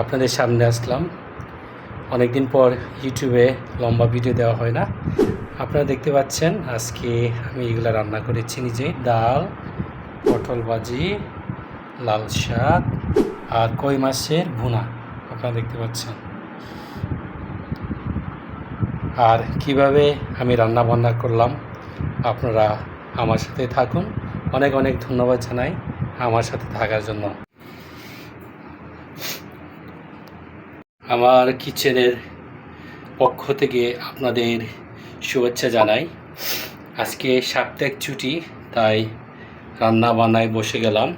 আপনাদের সামনে আসলাম। অনেকদিন পর ইউটিউবে লম্বা ভিডিও দেওয়া হয় না। আপনারা দেখতে পাচ্ছেন, আজকে আমি এগুলো রান্না করেছি নিজে। ডাল, পটল ভাজি, লাল শাক আর কই মাছের ভুনা। আপনারা দেখতে পাচ্ছেন। আর কীভাবে আমি রান্না বান্না করলাম, আপনারা আমার সাথে থাকুন। অনেক অনেক ধন্যবাদ জানাই আমার সাথে থাকার জন্য। আমার কিচেনের পক্ষ থেকে আপনাদের শুভেচ্ছা জানাই। আজকে সাপ্তাহিক ছুটি, তাই রান্না বান্নায় বসে গেলাম।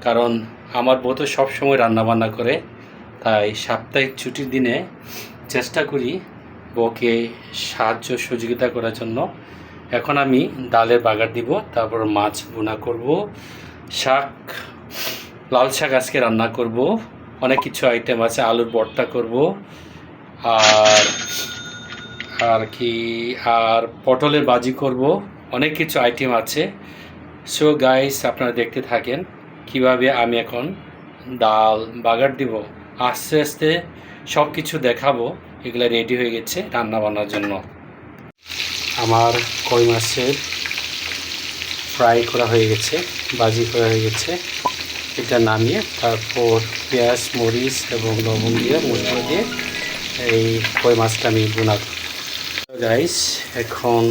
কারণ আমার বউ তো সবসময় রান্না বান্না করে, তাই সাপ্তাহিক ছুটির দিনে চেষ্টা করি বউকে সাহায্য সহযোগিতা করার জন্য। এখন আমি ডালের বাগার দিব, তারপর মাছ বোনা করব, শাক, লাল শাক আজকে রান্না করব। অনেক কিছু আইটেম আছে, আলুর ভর্তা করব, আর আর কি, আর পটলের বাজি করব, অনেক কিছু আইটেম আছে। সো গাইস আপনারা দেখতে থাকেন কীভাবে আমি এখন ডাল, বাগার দিব। আস্তে আস্তে সব কিছু দেখাবো, এগুলো রেডি হয়ে গেছে রান্না বান্নার জন্য। আমার কই মাছের ফ্রাই করা হয়ে গেছে বাজি করা হয়ে গেছে। এটা নামিয়ে তারপর পেঁয়াজ, মরিচ এবং লবণ দিয়ে মশলা দিয়ে এই কই মাছটা আমি বোনা গাইস এখন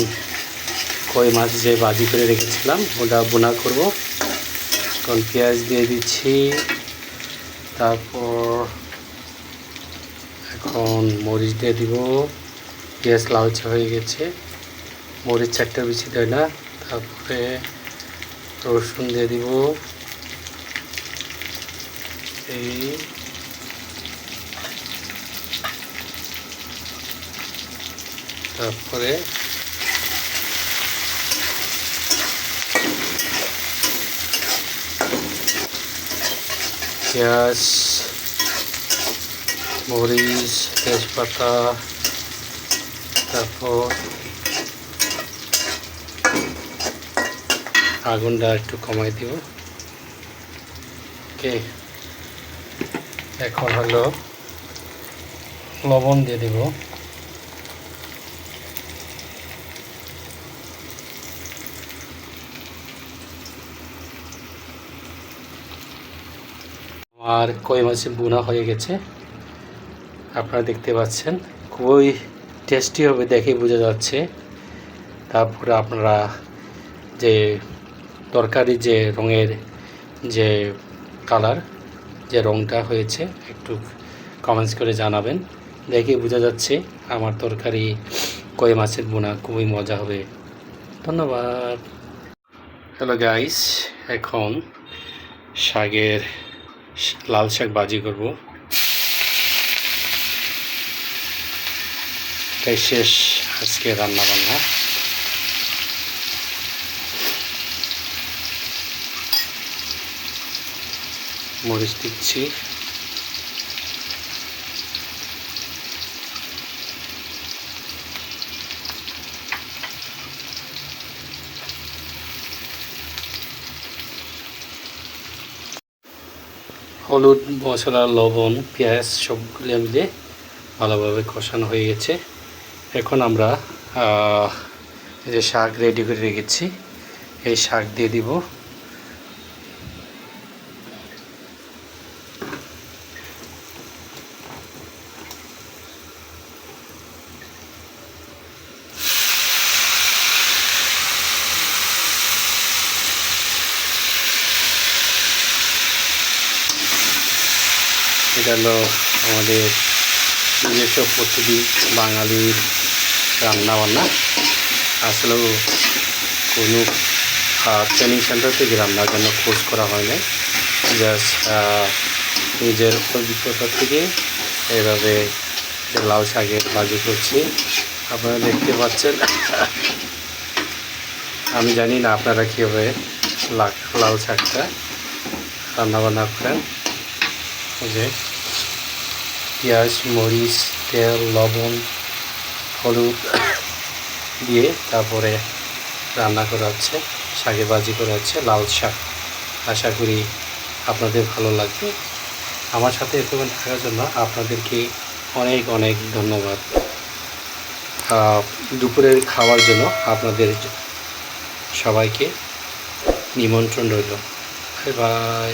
কই মাছ যে বাজি করে রেখেছিলাম, ওটা বোনা করব। এখন পেঁয়াজ দিয়ে দিচ্ছি, তারপর এখন মরিচ দিয়ে দিব। পেঁয়াজ লালচে হয়ে গেছে, মরিচ চারটা বেশি দেয় না, তারপরে রসুন দিয়ে দিব। এই তারপরে পেঁয়াজ মরিচ তেজপাতা তারপর আগুনটা একটু কমাই দিব। ওকে এখন হলো লবণ দিয়ে দেব। আমার কই মাছের বোনা হয়ে গেছে। আপনারা দেখতে পাচ্ছেন, খুবই টেস্টি হবে দেখে বোঝা যাচ্ছে। তারপরে আপনারা যে তরকারি যে রঙের যে কালার যে রঙটা হয়েছে, একটু কমেন্টস করে জানাবেন। দেখে বোঝা যাচ্ছে আমার তরকারি কই মাছের বোনা, খুবই মজা হবে। ধন্যবাদ। হ্যালো গাইস এখন শাকের লাল শাক বাজি করব। তাই শেষ আজকে রান্না বান্না মরিচ দিচ্ছি। হলুদ, মশলা, লবণ, পেঁয়াজ সবগুলো মিলে ভালোভাবে কষানো হয়ে গেছে। এখন আমরা যে শাক রেডি করে রেখেছি, এই শাক দিয়ে দিব। এটা হলো আমাদের নিজস্ব পদ্ধতি বাঙালির রান্না বান্না আসলেও কোনো ট্রেনিং সেন্টার থেকে রান্নার জন্য কোর্স করা হয় না জাস্ট নিজের অভিজ্ঞতা থেকে এভাবে লাউ শাকের বাজি করছি। আপনারা দেখতে পাচ্ছেন, আমি জানি না আপনারা কীভাবে লাউ শাকটা রান্নাবান্না করেন। যে পেঁয়াজ, মরিচ, তেল, লবণ, হলুদ দিয়ে তারপরে রান্না করা হচ্ছে, শাকে বাজি করা হচ্ছে লাল শাক। আশা করি আপনাদের ভালো লাগবে। আমার সাথে এতক্ষণ থাকার জন্য আপনাদেরকে অনেক অনেক ধন্যবাদ। দুপুরের খাওয়ার জন্য আপনাদের সবাইকে নিমন্ত্রণ রইল। Bye bye.